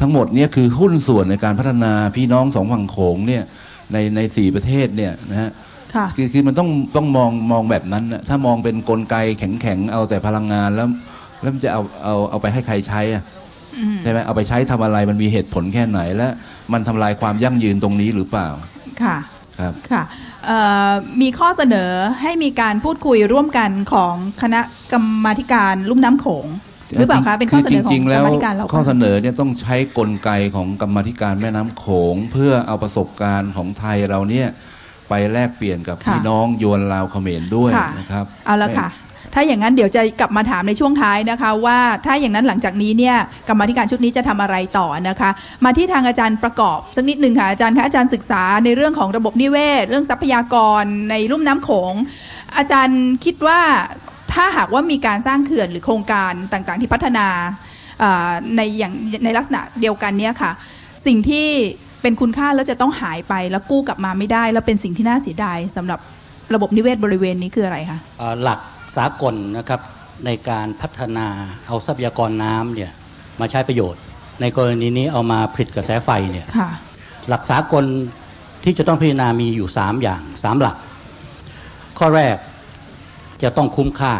ทั้งหมดเนี่ยคือหุ้นส่วนในการพัฒนาพี่น้องสองฝั่งโขงเนี่ยในในสี่ประเทศเนี่ยนะฮะค่ะคือคือมันต้องต้องมองมองแบบนั้นนะถ้ามองเป็นกลไกแข็งแข็งๆเอาแต่พลังงานแล้วแล้วมันจะเอาเอาเอาไปให้ใครใช้อะอืมใช่ไหมเอาไปใช้ทำอะไรมันมีเหตุผลแค่ไหนและมันทำลายความยั่งยืนตรงนี้หรือเปล่าค่ะครับค่ะเอ่อมีข้อเสนอให้มีการพูดคุยร่วมกันของคณะกรรมาธิการลุ่มน้ำโขง หรือเปล่าคะเป็นข้อเสนอของจริงๆกรแล้วรมาธิการเราข้อเสปะนอเนี่ยต้องใช้กลไกของกรรมาธิการแม่น้ำโขง เพื่อเอาประสบการณ์ของไทยเราเนี่ยไปแลกเปลี่ยนกับค่ะพี่น้องยวนลาวเขมรด้วยค่ะนะครับเอาละค่ะถ้าอย่างนั้นเดี๋ยวจะกลับมาถามในช่วงท้ายนะคะ ว่าถ้าอย่างนั้นหลังจากนี้เนี่ยกรรมาธิการชุดนี้จะทำอะไรต่อนะคะ มาที่ทางอาจารย์ประกอบสักนิดหนึ่งค่ะอาจารย์คะอาจารย์ศึกษาในเรื่องของระบบนิเวศ เรื่องทรัพยากรในลุ่มน้ำโขง อาจารย์คิดว่า ถ้าหากว่ามีการสร้างเขื่อนหรือโครงการต่างๆ ที่พัฒนาเอ่อในอย่างในลักษณะเดียวกันเนี่ยค่ะ สิ่งที่เป็นคุณค่าแล้วจะต้องหายไปแล้วกู้กลับมาไม่ได้ แล้วเป็นสิ่งที่น่าเสียดายสำหรับระบบนิเวศบริเวณนี้คืออะไรคะเอ่อหลักสากลนะครับในการพัฒนาเอาทรัพยากรน้ำเนี่ยมาใช้ประโยชน์ ในกรณีนี้เอามาผลิตกระแสไฟเนี่ยค่ะหลักสากลที่จะต้องพิจารณามีอยู่ 3 อย่าง 3 หลัก ข้อแรกจะต้องคุ้มค่า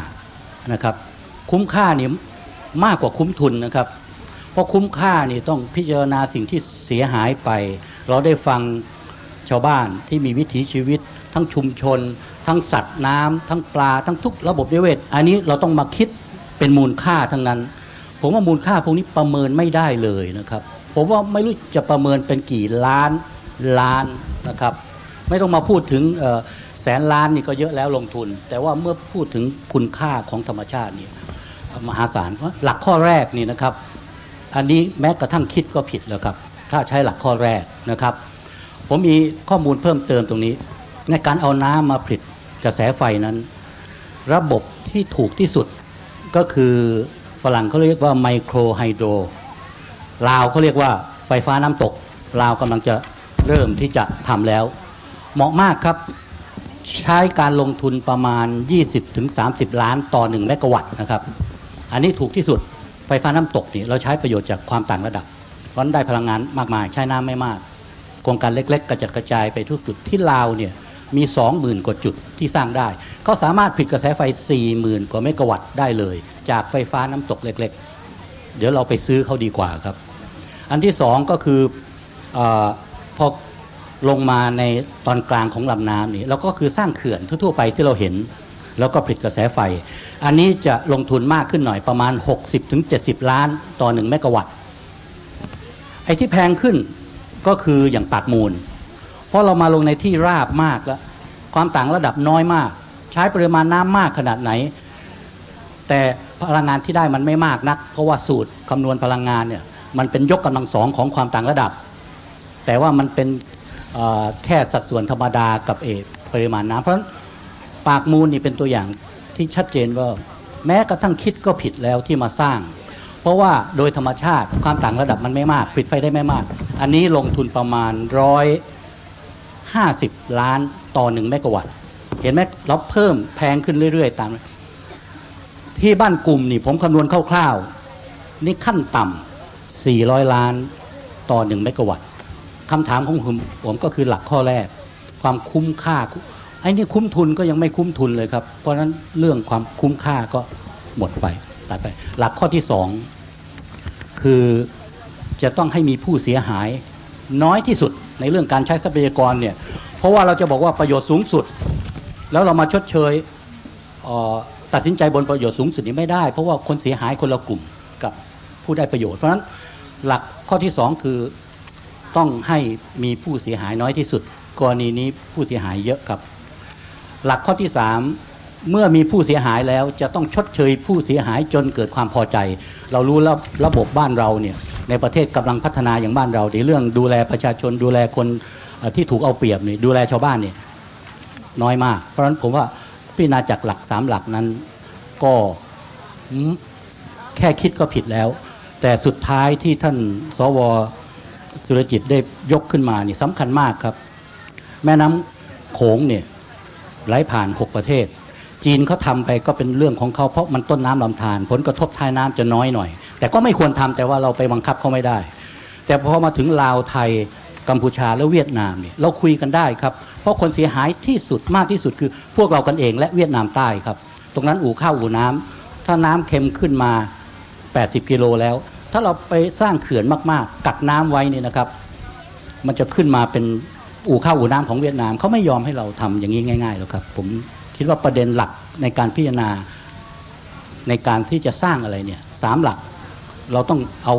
นะครับ คุ้มค่านี่มากกว่าคุ้มทุนนะครับ เพราะคุ้มค่านี่ต้องพิจารณาสิ่งที่เสียหายไป เราได้ฟังชาวบ้านที่มีวิถีชีวิต ทั้งชุมชน ทั้งสัตว์น้ำทั้งปลา ทั้งทุกระบบนิเวศ อันนี้เราต้องมาคิดเป็นมูลค่าทั้งนั้น ผมว่ามูลค่าพวกนี้ประเมินไม่ได้เลยนะครับ ผมว่าไม่รู้จะประเมินเป็นกี่ล้านล้านนะครับ ไม่ต้องมาพูดถึงเอ่อ สนล้านนี่ก็เยอะแล้วลงทุน แต่ว่าเมื่อพูดถึงคุณค่าของธรรมชาตินี่มหาศาลเพราหลักข้อแรกนี่นะครับ อันนี้แม้กระทั่งคิดก็ผิดแล้วครับ ถ้าใช้หลักข้อแรกนะครับ ผมมีข้อมูลเพิ่มเติมตรงนี้ ในการเอาน้ำมาผลิตกระแสไฟนั้น ระบบที่ถูกที่สุดก็คือฝรั่งเขาเรียกว่าไมโครไฮโดรลาวเขาเรียกว่าไฟฟ้าน้ำตกลาวกำลังจะเริ่มที่จะทำแล้ว เหมาะมากครับ ใช้การลงทุนประมาณ 20-30 ล้านต่อ 1 เมกะวัตต์นะครับ อันนี้ถูกที่สุดไฟฟ้าน้ำตกนี่เราใช้ประโยชน์จากความต่างระดับเพราะฉะนั้นได้พลังงานมากมาย ใช้น้ำไม่มาก โครงการเล็ก ๆ กระจัดกระจายไปทุกจุดที่ลาวเนี่ยมี 20,000 กว่าจุดที่สร้างได้ก็สามารถผลิตกระแสไฟ 40,000 กว่าเมกะวัตต์ได้เลย จากไฟฟ้าน้ำตกเล็ก ๆ เดี๋ยวเราไปซื้อเขาดีกว่าครับ อันที่สองก็คืออพอ ลงมาในตอนกลางของลำน้ำนี่แล้วก็คือสร้างเขื่อนทั่วๆไปที่เราเห็น แล้วก็ผลิตกระแสไฟ อันนี้จะลงทุนมากขึ้นหน่อยประมาณ 60-70 ล้านต่อ 1 เมกะวัตต์ไอ้ที่แพงขึ้นก็คืออย่างปากมูล เพราะเรามาลงในที่ราบมากแล้ว ความต่างระดับน้อยมาก ใช้ปริมาณน้ำมากขนาดไหน แต่พลังงานที่ได้มันไม่มากนัก เพราะว่าสูตรคำนวณพลังงานเนี่ยมันเป็นยกกำลังสองของความต่างระดับ แต่ว่ามันเป็น แค่สัดส่วนธรรมดากับเอกปริมาณน้ำเพราะนั้นปากมูลนี่เป็นตัวอย่างที่ชัดเจนว่าแม้กระทั่งคิดก็ผิดแล้วที่มาสร้าง เพราะว่าโดยธรรมชาติความต่างระดับมันไม่มาก ปิดไฟได้ไม่มาก อันนี้ลงทุนประมาณร้อยห้าสิบล้านต่อหนึ่งเมกะวัตต์เห็นไหมเราเพิ่มแพงขึ้นเรื่อย ๆ ตาม ที่บ้านกลุ่มนี่ผมคำนวณคร่าวๆ นี่ขั้นต่ำ400 ล้านต่อหนึ่งเมกะวัตต์ คำถามของผมผมก็คือหลักข้อแรก ความคุ้มค่าไอ้นี่คุ้มทุนก็ยังไม่คุ้มทุนเลยครับ เพราะฉะนั้นเรื่องความคุ้มค่าก็หมดไปตัดไป หลักข้อที่สองคือจะต้องให้มีผู้เสียหายน้อยที่สุดในเรื่องการใช้ทรัพยากรเนี่ยเพราะว่าเราจะบอกว่าประโยชน์สูงสุด แล้วเรามาชดเชยเตัดสินใจบนประโยชน์สูงสุดนี้ไม่ได้ เพราะว่าคนเสียหายคนละกลุ่มกับผู้ได้ประโยชน์ เพราะฉะนั้นหลักข้อที่สองคือ ต้องให้มีผู้เสียหายน้อยที่สุด กรณีนี้ผู้เสียหายเยอะครับ หลักข้อที่สามเมื่อมีผู้เสียหายแล้วจะต้องชดเชยผู้เสียหายจนเกิดความพอใจ เรารู้แล้วระบบบ้านเราเนี่ยในประเทศกำลังพัฒนาอย่างบ้านเราในเรื่องดูแลประชาชนดูแลคนที่ถูกเอาเปรียบนี่ดูแลชาวบ้านเนี่ยน้อยมาก เพราะฉะนั้นผมว่าพิจารณาจากหลักสามหลักนั้นก็แค่คิดก็ผิดแล้ว แต่สุดท้ายที่ท่านสว สุรจิตได้ยกขึ้นมานี่สำคัญมากครับ แม่น้ำโขงเนี่ยไหลผ่าน 6 ประเทศ จีนเขาทำไปก็เป็นเรื่องของเขาเพราะมันต้นน้ำลำธารผลกระทบท้ายน้ำจะน้อยหน่อย แต่ก็ไม่ควรทำแต่ว่าเราไปบังคับเขาไม่ได้ แต่พอมาถึงลาวไทยกัมพูชาและเวียดนามเนี่ยเราคุยกันได้ครับ เพราะคนเสียหายที่สุดมากที่สุดคือพวกเรากันเองและเวียดนามใต้ครับ ตรงนั้นอู่ข้าวอู่น้ำถ้าน้ำเค็มขึ้นมา 80 กิโลแล้ว ถ้าเราไปสร้างเขื่อนมากๆ กักน้ำไว้เนี่ยนะครับ มันจะขึ้นมาเป็นอู่ข้าวอู่น้ำของเวียดนามเขาไม่ยอมให้เราทำอย่างนี้ง่ายๆหรอกครับ ผมคิดว่าประเด็นหลักในการพิจารณาในการที่จะสร้างอะไรเนี่ยสามหลักเราต้องเอา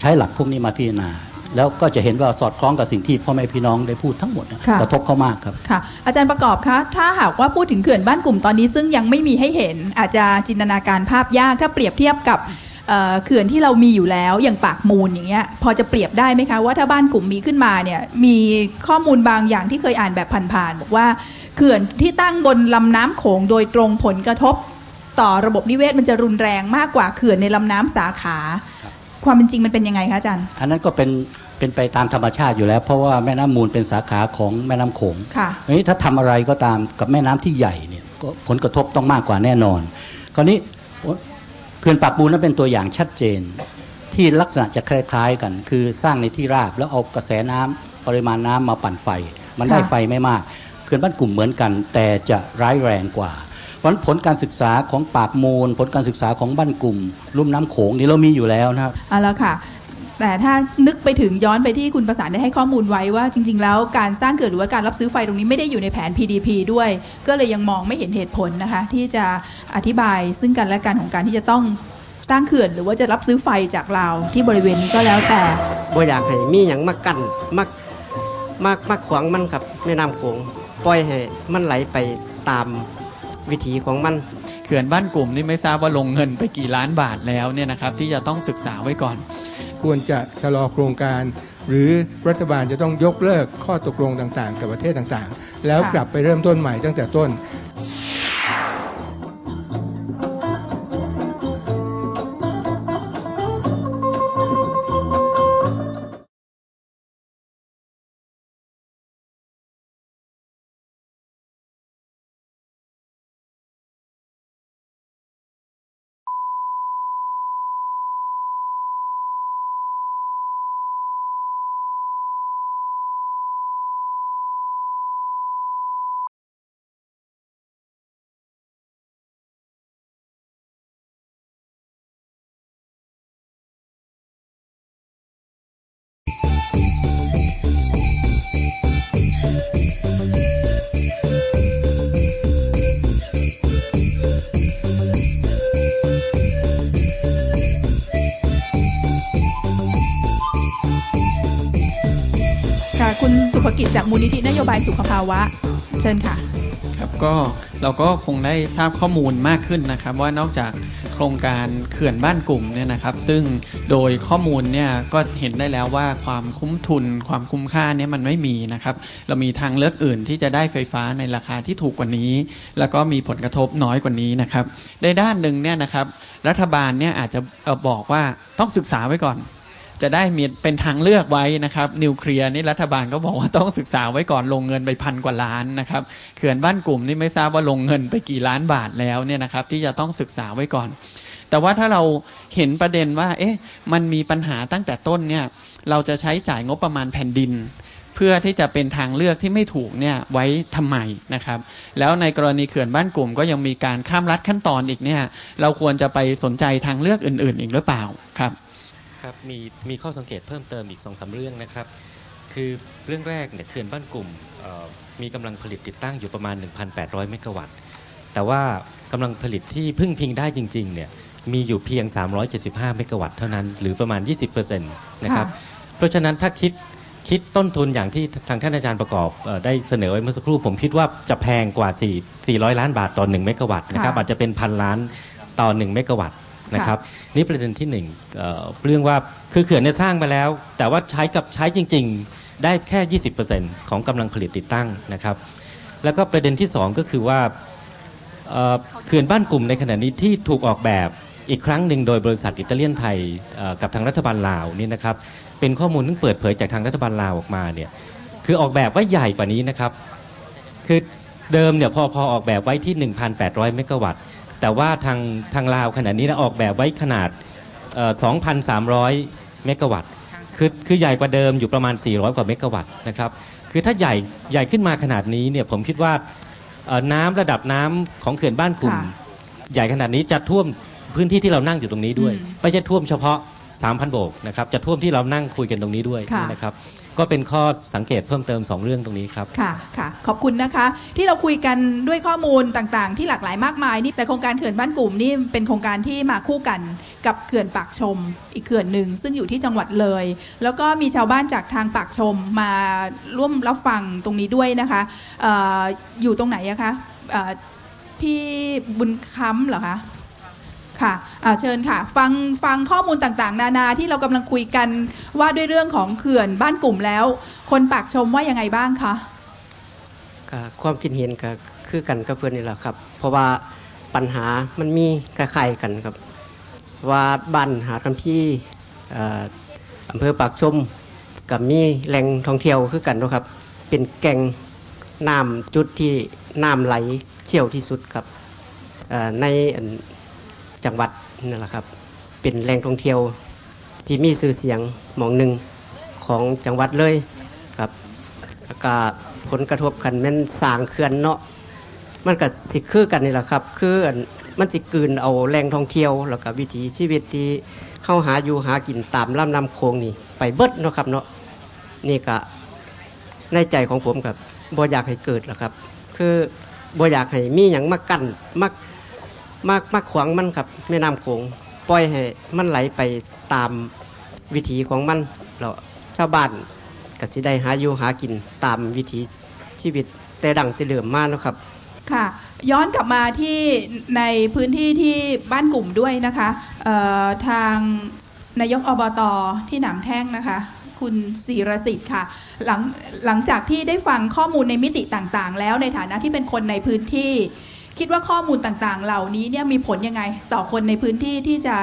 ใช้หลักพวกนี้มาพิจารณา แล้วก็จะเห็นว่าสอดคล้องกับสิ่งที่พ่อแม่พี่น้องได้พูดทั้งหมดนะค่ะกระทบเขามากครับค่ะ อาจารย์ประกอบคะถ้าหากว่าพูดถึงเขื่อนบ้านกลุ่มตอนนี้ซึ่งยังไม่มีให้เห็นอาจจะจินตนาการภาพยากถ้าเปรียบเทียบกับ เอ่อเขื่อนที่เรามีอยู่แล้วอย่างปากมูลอย่างเงี้ยพอจะเปรียบได้ไหมคะว่าถ้าบ้านกลุ่มมีขึ้นมาเนี่ยมีข้อมูลบางอย่างที่เคยอ่านแบบผ่านๆบอกว่าเขื่อนที่ตั้งบนลำน้ำโขงโดยตรงผลกระทบ ต่อระบบนิเวศมันจะรุนแรงมากกว่าเขื่อนในลำน้ำสาขา ความเป็นจริงมันเป็นยังไงคะอาจารย์ อันนั้นก็เป็นเป็นไปตามธรรมชาติอยู่แล้ว เพราะว่าแม่น้ำมูลเป็นสาขาของแม่น้ำโขงค่ะทีนี้ถ้าทำอะไรก็ตามกับแม่น้ำที่ใหญ่เนี่ยก็ผลกระทบต้องมากกว่าแน่นอน คราวนี้เขื่อนปากบูนนั้นเป็นตัวอย่างชัดเจน ที่ลักษณะจะคล้ายๆกัน คือสร้างในที่ราบแล้วเอากระแสน้ำปริมาณน้ำมาปั่นไฟ มันได้ไฟไม่มากเขื่อนบ้านกลุ่มเหมือนกัน แต่จะร้ายแรงกว่าเพราะฉะนั้นผลการศึกษาของปากมูล ผลการศึกษาของบ้านกลุ่ม ลุ่มน้ำโขงนี่เรามีอยู่แล้วนะครับเอาละค่ะ แต่ถ้านึกไปถึงย้อนไปที่คุณประสานได้ให้ข้อมูลไว้ว่าจริง ๆ แล้วการสร้างเกิดหรือว่าการรับซื้อไฟตรงนี้ไม่ได้อยู่ในแผน PDP ด้วย ก็เลยยังมองไม่เห็นเหตุผลนะคะ ที่จะอธิบายซึ่งกันและกันของการที่จะต้องสร้างเขื่อนหรือว่าจะรับซื้อไฟจากเราที่บริเวณนี้ก็แล้วแต่บ่อยากให้มีหยังมากั้นมามามาขวางมันกับแม่น้ำโขงปล่อยให้มันไหลไปตามวิถีของมันเขื่อนบ้านกลุ่มนี่ไม่ทราบว่าลงเงินไปกี่ล้านบาทแล้วเนี่ยนะครับที่จะต้องศึกษาไว้ก่อน ควรจะชะลอโครงการ หรือรัฐบาลจะต้องยกเลิกข้อตกลงต่างๆ กับประเทศต่างๆ แล้วค่ะกลับไปเริ่มต้นใหม่ตั้งแต่ต้น ค่ะ คุณสุภกิจจากมูลนิธินโยบายสุขภาวะ เชิญค่ะ ครับก็เราก็คงได้ทราบข้อมูลมากขึ้นนะครับ ว่านอกจากโครงการเขื่อนบ้านกลุ่มเนี่ยนะครับ ซึ่งโดยข้อมูลเนี่ยก็เห็นได้แล้วว่าความคุ้มทุน ความคุ้มค่าเนี่ยมันไม่มีนะครับ เรามีทางเลือกอื่นที่จะได้ไฟฟ้าในราคาที่ถูกกว่านี้ แล้วก็มีผลกระทบน้อยกว่านี้นะครับในด้านหนึ่งเนี่ยนะครับ รัฐบาลเนี่ยอาจจะบอกว่าต้องศึกษาไว้ก่อน จะได้มีเป็นทางเลือกไว้นะครับนิวเคลียร์นี่รัฐบาลก็บอกว่าต้องศึกษาไว้ก่อนลงเงินไปพันกว่าล้านนะครับเขื่อนบ้านกลุ่มนี่ไม่ทราบว่าลงเงินไปกี่ล้านบาทแล้วเนี่ยนะครับที่จะต้องศึกษาไว้ก่อน แต่ว่าถ้าเราเห็นประเด็นว่าเอ๊ะมันมีปัญหาตั้งแต่ต้นเนี่ยเราจะใช้จ่ายงบประมาณแผ่นดินเพื่อที่จะเป็นทางเลือกที่ไม่ถูกเนี่ยไว้ทำไมนะครับ แล้วในกรณีเขื่อนบ้านกลุ่มก็ยังมีการข้ามรัดขั้นตอนอีกเนี่ยเราควรจะไปสนใจทางเลือกอื่น ๆ อีกหรือเปล่าครับ ครับมีมีข้อสังเกตเพิ่มเติมอีกสองสาเรื่องนะครับ คือเรื่องแรกเนี่ยเขื่อนบ้านกลุ่มเอ่อมีกำลังผลิตติดตั้งอยู่ประมาณ 1,800 เมกะวัตต์ แต่ว่ากำลังผลิตที่พึ่งพิงได้จริงๆเนี่ยมีอยู่เพียง 375 เมกะวัตต์เท่านั้น หรือประมาณ 20%นะครับ เพราะฉะนั้นถ้าคิดคิดต้นทุนอย่างที่ทางท่านอาจารย์ประกอบเออได้เสนอไว้เมื่อสักครู่ ผมคิดว่าจะแพงกว่า 4 400 ล้านบาทต่อ 1 เมกะวัตต์นะครับค่ะอาจจะเป็นพันล้านต่อ 1 เมกะวัตต์ นะครับนี่ประเด็นที่หนึ่งเอ่อเรื่องว่าคือเขื่อนเนี่ยสร้างมาแล้ว แต่ว่าใช้กับใช้จริง ๆได้แค่ 20%ของกำลังผลิตติดตั้งนะครับ แล้วก็ประเด็นที่สองก็คือว่าเอ่อเขื่อนบ้านกลุ่มในขณะนี้ที่ถูกออกแบบอีกครั้งหนึ่งโดยบริษัทอิตาเลียนไทยเอ่อกับทางรัฐบาลลาวนี่นะครับเป็นข้อมูลที่เปิดเผยจากทางรัฐบาลลาวออกมาเนี่ยคือออกแบบไว้ใหญ่กว่านี้นะครับ คือเดิมเนี่ยพอพอออกแบบไว้ที่ 1,800 เมกะวัตต์ แต่ว่าทางทางลาวขณะนี้นะออกแบบไว้ขนาดเอ่อ2,300 เมกะวัตต์ คือคือใหญ่กว่าเดิมอยู่ประมาณ 400 กว่าเมกะวัตต์นะครับ คือถ้าใหญ่ใหญ่ขึ้นมาขนาดนี้เนี่ยผมคิดว่าเอ่อน้ำระดับน้ำของเขื่อนบ้านกลุ่ม ค่ะ ใหญ่ขนาดนี้จะท่วมพื้นที่ที่เรานั่งอยู่ตรงนี้ด้วยอืมไม่ใช่ท่วมเฉพาะ 3,000 โบกนะครับ จะท่วมที่เรานั่งคุยกันตรงนี้ด้วยค่ะ นะครับ ก็เป็นข้อสังเกตเพิ่มเติม 2 เรื่องตรงนี้ครับ ค่ะค่ะ ขอบคุณนะคะ ที่เราคุยกันด้วยข้อมูลต่างๆ ที่หลากหลายมากมายนี่แต่โครงการเขื่อนบ้านกลุ่มนี่เป็นโครงการที่มาคู่กันกับเขื่อนปากชม อีกเขื่อนหนึ่งซึ่งอยู่ที่จังหวัดเลย แล้วก็มีชาวบ้านจากทางปากชมมาร่วมรับฟังตรงนี้ด้วยนะคะอออยู่ตรงไหนอะคะพี่บุญค้ำเหรอคะ ค่ะอ่าเชิญค่ะ ฟังฟังข้อมูลต่างๆ นานาที่เรากำลังคุยกันว่าด้วยเรื่องของเขื่อนบ้านกลุ่มแล้ว คนปากชมว่ายังไงบ้างคะก็ความคิดเห็นก็คือกันกับเพื่อนนี่แหละครับ เพราะว่าปัญหามันมีคล้ายๆกันครับ ว่าบ้านหาดลำพี่อำเภอปากชมกับมีแหล่งท่องเที่ยวคือกันนะครับ เป็นแก่งน้ำจุดที่น้ำไหลเชี่ยวที่สุดครับใน จังหวัดนั่นแหละครับ เป็นแหล่งท่องเที่ยวที่มีชื่อเสียงหมองหนึ่งของจังหวัดเลยครับแล้วก็ผลกระทบกันแม่นสร้างเขื่อนเนาะมันก็สิคือกันนี่แหละครับ คือมันสิกลืนเอาแหล่งท่องเที่ยว แล้วก็วิถีชีวิตที่เข้าหาอยู่หากินตามลำน้ำโขงนี่ ไปเบิดเนาะครับเนาะนี่ก็ในใจของผมกับบ่อยากให้เกิดหรอกครับ คือบ่อยากให้มีอย่างมากั้นมา มามาขวางมันครับแม่น้ำโขงปล่อยให้มันไหลไปตามวิถีของมันแล้วชาวบ้านก็สิได้หาอยู่หากินตามวิถีชีวิตแต่ดังแต่เดิมมาเนะครับ ค่ะ ย้อนกลับมาที่ในพื้นที่ที่บ้านกลุ่มด้วยนะคะทางนายกอบตที่หนามแท่งนะคะ คุณศิรสิทธิ์ค่ะหลังหลังจากที่ได้ฟังข้อมูลในมิติต่างๆ แล้วในฐานะที่เป็นคนในพื้นที่ คิดว่าข้อมูลต่างๆ เหล่านี้เนี่ยมีผลยังไง ต่อคนในพื้นที่ที่จะ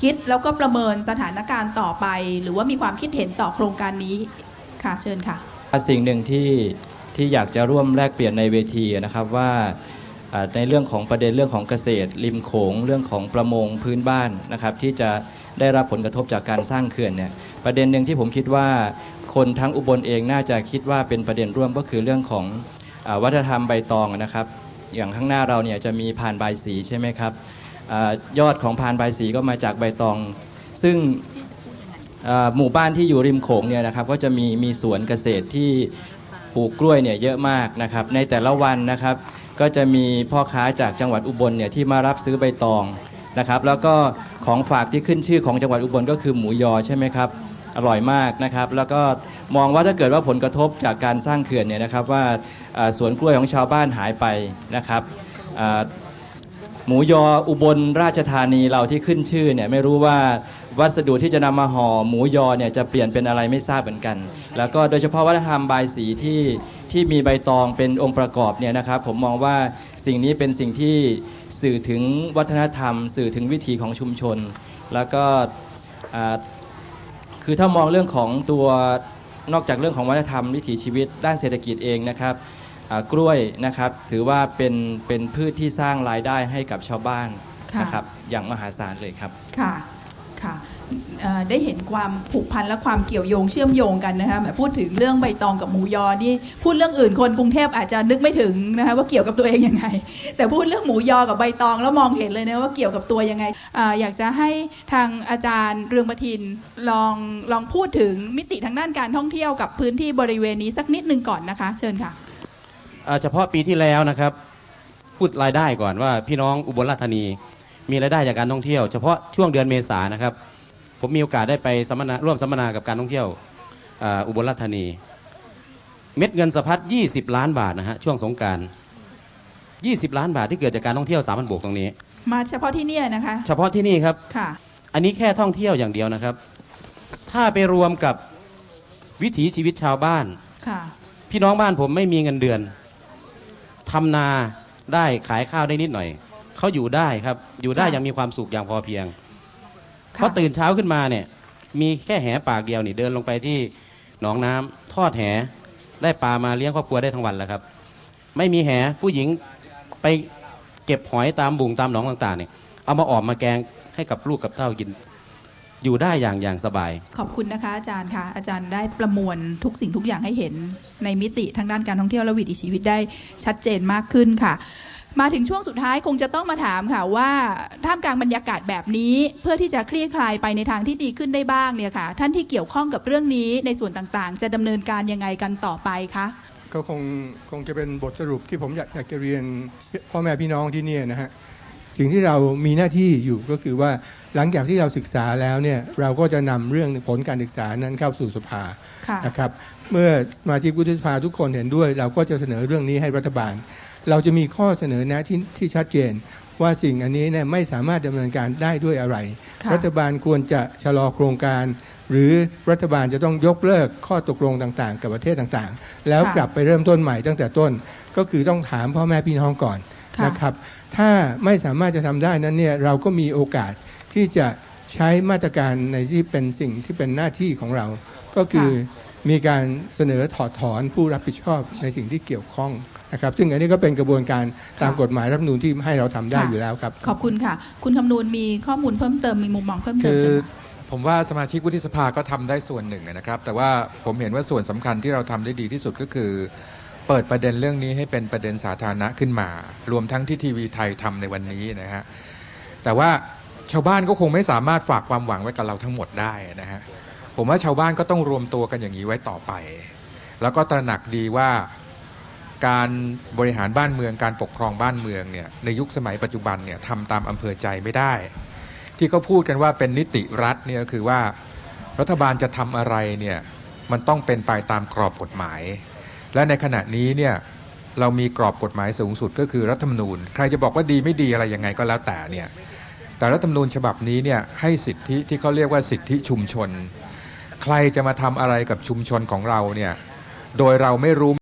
คิดแล้วก็ประเมินสถานการณ์ต่อไป หรือว่ามีความคิดเห็นต่อโครงการนี้ค่ะเชิญค่ะ สิ่งหนึ่งที่ที่อยากจะร่วมแลกเปลี่ยนในเวทีนะครับว่าในเรื่องของประเด็นเรื่องของเกษตร ริมโขงเรื่องของประมงพื้นบ้านนะครับที่จะได้รับผลกระทบจากการสร้างเขื่อนเนี่ยประเด็นหนึ่งที่ผมคิดว่าคนทั้งอุบลเองน่าจะคิดว่าเป็นประเด็นร่วมก็คือเรื่องของอวัฒนธรรมใบตองนะครับ อย่างข้างหน้าเราเนี่ยจะมีพานใบสีใช่ไหมครับอยอดของพานใบสีก็มาจากใบตอง ซึ่งหมู่บ้านที่อยู่ริมโขงเนี่ยนะครับก็จะมีมีสวนเกษตรที่ปลูกกล้วยเนี่ยเยอะมากนะครับในแต่ละวันนะครับก็จะมีพ่อค้าจากจังหวัดอุบลเนี่ยที่มารับซื้อใบตองนะครับแล้วก็ของฝากที่ขึ้นชื่อของจังหวัดอุบลก็คือหมูยอใช่ไหมครับ อร่อยมากนะครับ แล้วก็มองว่าถ้าเกิดว่าผลกระทบจากการสร้างเขื่อนเนี่ยนะครับว่าเอ่อสวนกล้วยของชาวบ้านหายไปนะครับอ่าหมูยออุบลราชธานีเราที่ขึ้นชื่อเนี่ยไม่รู้ว่าวัสดุที่จะนำมาห่อหมูยอเนี่ยจะเปลี่ยนเป็นอะไรไม่ทราบเหมือนกัน แล้วก็โดยเฉพาะวัฒนธรรมบายสีที่ที่มีใบตองเป็นองค์ประกอบเนี่ยนะครับ ผมมองว่าสิ่งนี้เป็นสิ่งที่สื่อถึงวัฒนธรรม สื่อถึงวิถีของชุมชน แล้วก็อ่า คือถ้ามองเรื่องของตัวนอกจากเรื่องของวัฒนธรรมวิถีชีวิตด้านเศรษฐกิจเองนะครับอ่ากล้วยนะครับถือว่าเป็นเป็นพืชที่สร้างรายได้ให้กับชาวบ้านค่ะ นะครับอย่างมหาศาลเลยครับ ค่ะค่ะเอ่อ ได้เห็นความผูกพันและความเกี่ยวโยงเชื่อมโยงกันนะคะแบบพูดถึงเรื่องใบตองกับหมูยอนี่พูดเรื่องอื่นคนกรุงเทพอาจจะนึกไม่ถึงนะคะว่าเกี่ยวกับตัวเองยังไง แต่พูดเรื่องหมูยอกับใบตองแล้วมองเห็นเลยนะว่าเกี่ยวกับตัวยังไงออยากจะให้ทางอาจารย์เรืองประทินลองลองพูดถึงมิติทางด้านการท่องเที่ยวกับพื้นที่บริเวณนี้สักนิดหนึ่งก่อนนะคะ เชิญค่ะเฉพาะปีที่แล้วนะครับพูดรายได้ก่อนว่าพี่น้องอุบลราชธานีมีรายได้จากการท่องเที่ยว เฉพาะช่วงเดือนเมษานะครับ ผมมีโอกาสได้ไปสัมมนาร่วมสัมมนากับการท่องเที่ยวอ่าอุบลราชธานี เม็ดเงินสะพัด 20 ล้านบาทนะฮะช่วงสงกราร 20 ล้านบาทที่เกิดจากการท่องเที่ยวสามพันบวกตรงนี้ มาเฉพาะที่เนี่ยนะคะ เฉพาะที่นี่ครับค่ะ อันนี้แค่ท่องเที่ยวอย่างเดียวนะครับ ถ้าไปรวมกับวิถีชีวิตชาวบ้านค่ะ พี่น้องบ้านผมไม่มีเงินเดือนทำนาได้ขายข้าวได้นิดหน่อยเขาอยู่ได้ครับอยู่ได้ค่ะอย่างมีความสุขอย่างพอเพียงค่ะ เพราะตื่นเช้าขึ้นมาเนี่ย มีแค่แหปากเดียวนี่เดินลงไปที่หนองน้ำทอดแหได้ปลามาเลี้ยงครอบครัวได้ทั้งวันแล้วครับ ไม่มีแหผู้หญิงไปเก็บหอยตามบุงตามหนองต่างๆเนี่ยเอามาออกมาแกงให้กับลูกกับเต้ากินอยู่ได้อย่างอย่างสบาย ขอบคุณนะคะ อาจารย์ค่ะอาจารย์ได้ประมวลทุกสิ่งทุกอย่างให้เห็นในมิติทางด้านการท่องเที่ยวและวิถีชีวิตได้ชัดเจนมากขึ้นค่ะ มาถึงช่วงสุดท้ายคงจะต้องมาถามค่ะว่าท่ามกลางบรรยากาศแบบนี้เพื่อที่จะคลี่คลายไปในทางที่ดีขึ้นได้บ้างเนี่ยค่ะ ท่านที่เกี่ยวข้องกับเรื่องนี้ในส่วนต่างๆ จะดำเนินการยังไงกันต่อไปคะก็คงคงจะเป็นบทสรุปที่ผมอยากอยากจะเรียนพ่อแม่พี่น้องที่เนี่ยนะฮะสิ่งที่เรามีหน้าที่อยู่ก็คือว่าหลังจากที่เราศึกษาแล้วเนี่ยเราก็จะนำเรื่องผลการศึกษานั้นเข้าสู่สภาค่ะนะครับ เมื่อสมาชิกวุฒิสภาทุกคนเห็นด้วย เราก็จะเสนอเรื่องนี้ให้รัฐบาล เราจะมีข้อเสนอแนะที่ที่ชัดเจน ว่าสิ่งอันนี้เนี่ยไม่สามารถดำเนินการได้ด้วยอะไรค่ะรัฐบาลควรจะชะลอโครงการ หรือรัฐบาลจะต้องยกเลิกข้อตกลงต่างๆ กับประเทศต่างๆ แล้วกลับไปเริ่มต้นใหม่ตั้งแต่ต้น ก็คือต้องถามพ่อแม่พี่น้องก่อนค่ะนะครับ ถ้าไม่สามารถจะทำได้นั้นเนี่ยเราก็มีโอกาสที่จะใช้มาตรการในที่เป็นสิ่งที่เป็นหน้าที่ของเรา ก็คือมีการเสนอถอดถอนผู้รับผิดชอบในสิ่งที่เกี่ยวข้อง นะครับซึ่งอันนี้ก็เป็นกระบวนการตามกฎหมายรัฐธรรมนูญที่ให้เราทำได้อยู่แล้วครับ ขอบคุณค่ะ คุณคำนูนมีข้อมูลเพิ่มเติมมีมุมมองเพิ่มเติมคือเชิญค่ะผมว่าสมาชิกวุฒิสภาก็ทำได้ส่วนหนึ่งนะครับ แต่ว่าผมเห็นว่าส่วนสำคัญที่เราทำได้ดีที่สุดก็คือ เปิดประเด็นเรื่องนี้ให้เป็นประเด็นสาธารณะขึ้นมา รวมทั้งที่ทีวีไทยทำในวันนี้นะฮะแต่ว่าชาวบ้านก็คงไม่สามารถฝากความหวังไว้กับเราทั้งหมดได้นะฮะผมว่าชาวบ้านก็ต้องรวมตัวกันอย่างนี้ไว้ต่อไป แล้วก็ตระหนักดีว่า การบริหารบ้านเมืองการปกครองบ้านเมืองเนี่ยในยุคสมัยปัจจุบันเนี่ยทำตามอำเภอใจไม่ได้ ที่เขาพูดกันว่าเป็นนิติรัฐเนี่ยคือว่ารัฐบาลจะทำอะไรเนี่ยมันต้องเป็นไปตามกรอบกฎหมาย และในขณะนี้เนี่ยเรามีกรอบกฎหมายสูงสุดก็คือรัฐธรรมนูญ ใครจะบอกว่าดีไม่ดีอะไรยังไงก็แล้วแต่เนี่ยแต่รัฐธรรมนูญฉบับนี้เนี่ยให้สิทธิที่เขาเรียกว่าสิทธิชุมชน ใครจะมาทำอะไรกับชุมชนของเราเนี่ยโดยเราไม่รู้